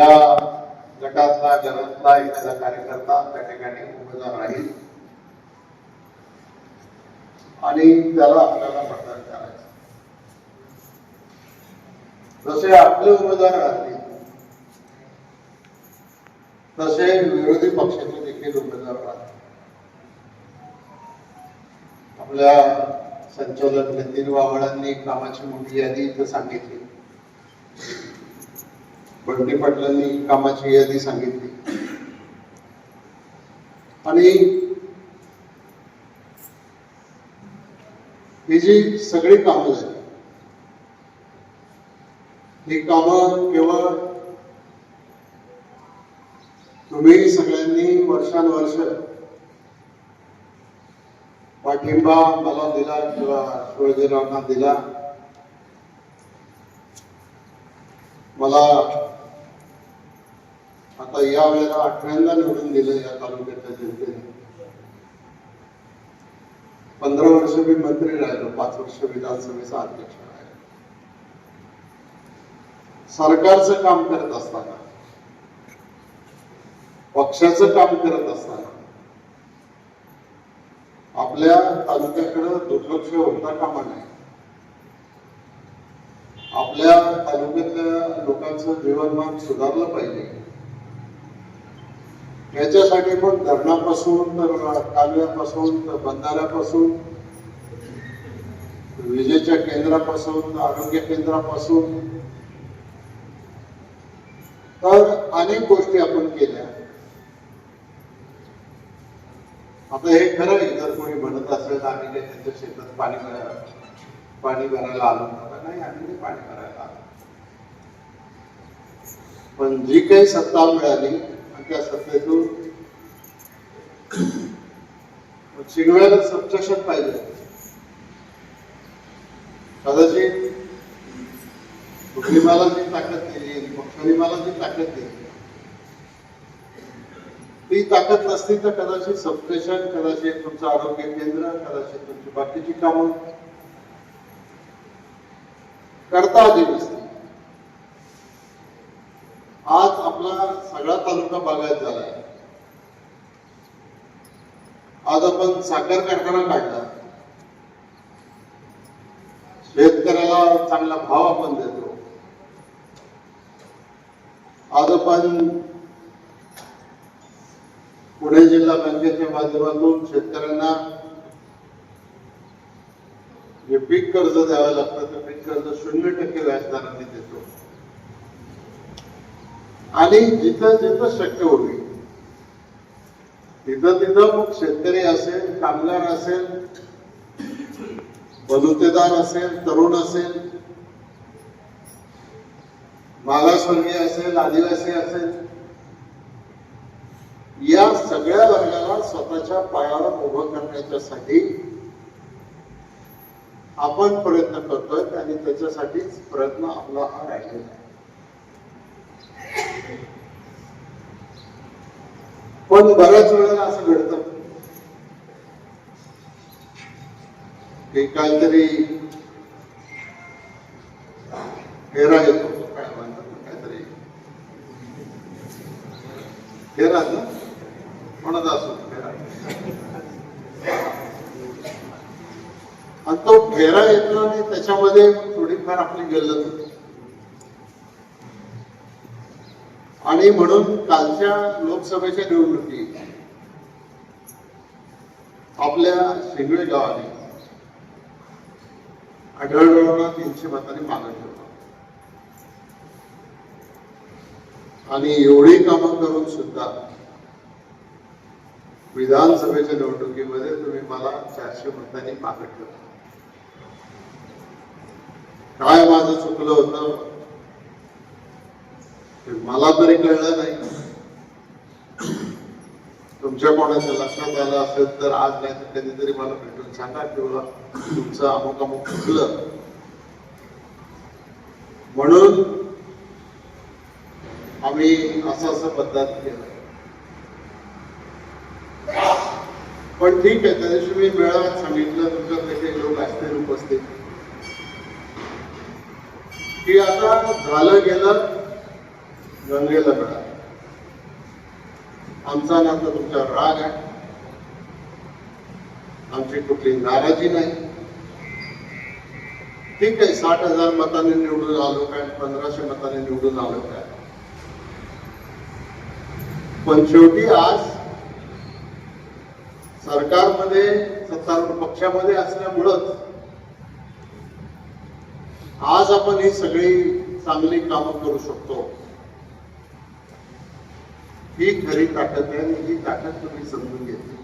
या गटातला घरातला एखादा कार्यकर्ता त्या ठिकाणी उमेदवार राहील. आणि त्याला आपल्याला मतदान करायचं. जसे आपले उमेदवार राहतील तसे विरोधी पक्षाचे देखील उमेदवार राहतील. आपल्या संचालक नितीन वावळांनी कामाची मोठी यादी इथं सांगितली. बंटी पाटलांनी कामाची यादी सांगितली. आणि ही जी सगळी कामं झाली ही कामं केवळ तुम्ही सगळ्यांनी वर्षानुवर्ष पाठिंबा मला दिला किंवा शिवाजीरावांना दिला. मला या वेळेला आठव्यांदा निवडून दिलं या तालुक्याच्या जनतेने. पंधरा वर्ष मी मंत्री राहिलो पाच वर्ष विधानसभेचा अध्यक्ष राहिलो. सरकारचं काम करत असताना पक्षाचं काम करत असताना आपल्या तालुक्याकडं दुर्लक्ष होता कामा नाही आपल्या तालुक्यातल्या लोकांचं जीवनमान सुधारलं पाहिजे. याच्यासाठी पण धरणापासून तर कालव्यापासून तर बंधाऱ्यापासून विजेच्या केंद्रापासून आरोग्य केंद्रापासून. तर अनेक गोष्टी आपण केल्या. आता हे खरं आहे जर कोणी म्हणत असेल आम्ही ते त्यांच्या शेतात पाणी भरायला पाणी भरायला आलो नव्हतं. नाही आम्ही ते पाणी भरायला आलो. पण जी काही सत्ता मिळाली आणि त्या सत्तेतून शिगव्याला सबस्टेशन पाहिजे. कदाचित कुटुंबाला जी ताकद दिली पक्षाने मला जी ताकद दिली ती ताकद नसती तर कदाचित सबस्टेशन कदाचित तुमचं आरोग्य केंद्र कदाचित तुमची बाकीची कामं. करता आली नसते आज आपला सगळा तालुका बागायत झालाय आज आपण साखर कारखाना काढला. शेतकऱ्याला चांगला भाव आपण देतो. आज आपण पुणे जिल्हा बँकेच्या माध्यमातून शेतकऱ्यांना जे पीक कर्ज द्यावं लागतं ते पीक कर्ज शून्य टक्के व्याजदराने देतो. आणि जिथं जिथं शक्य होईल. तिथं तिथं मग शेतकरी असेल कामगार असेल बलुतेदार असेल तरुण असेल मागासवर्गीय असेल आदिवासी असेल या सगळ्या वर्गाला स्वतःच्या पायावर उभं करण्याच्यासाठी आपण प्रयत्न करतोय आणि त्याच्यासाठीच प्रयत्न आपला हा राहिलेला आहे. पण बऱ्याच वेळेला असं घडतं. की काहीतरी फेरा येतो. काय म्हणतात काहीतरी. फेरा असो फेरा. आणि तो फेरा येतो आणि त्याच्यामध्ये थोडीफार आपली गल्लत होती. आणि म्हणून कालच्या लोकसभेच्या निवडणुकीत आपल्या शिंगळे गावाने आढळरावांना तीनशे मतांनी मागं आणि एवढी कामं करून सुद्धा विधानसभेच्या निवडणुकीमध्ये तुम्ही मला चारशे मतांनी मागं ठेवलं. काय माझं चुकलं होतं? मला तरी कळलं नाही. तुमच्या कोणाचं लक्षात आलं असेल तर आज नाही तर कधीतरी मला भेटून सांगा किंवा तुमचं अमुक अमुक चुकलं म्हणून आम्ही असं असं पद्धत केलं. पण ठीक आहे त्या दिवशी मी मेळाव्यात सांगितलं तुमच्यातले काही लोक असतील उपस्थित. की आता झालं गेलं गंगेला मिळालं आमचा ना तर राग आहे. आमची कुठली नाराजी नाही. ठीक आहे साठ हजार मताने निवडून आलो काय पंधराशे मताने निवडून आलो काय. पण शेवटी आज सरकारमध्ये सत्तारूढ पक्षामध्ये असल्यामुळंच आज आपण ही सगळी चांगली कामं करू शकतो. ही खरी ताकद आहे आणि ही ताकद तुम्ही समजून घेतली.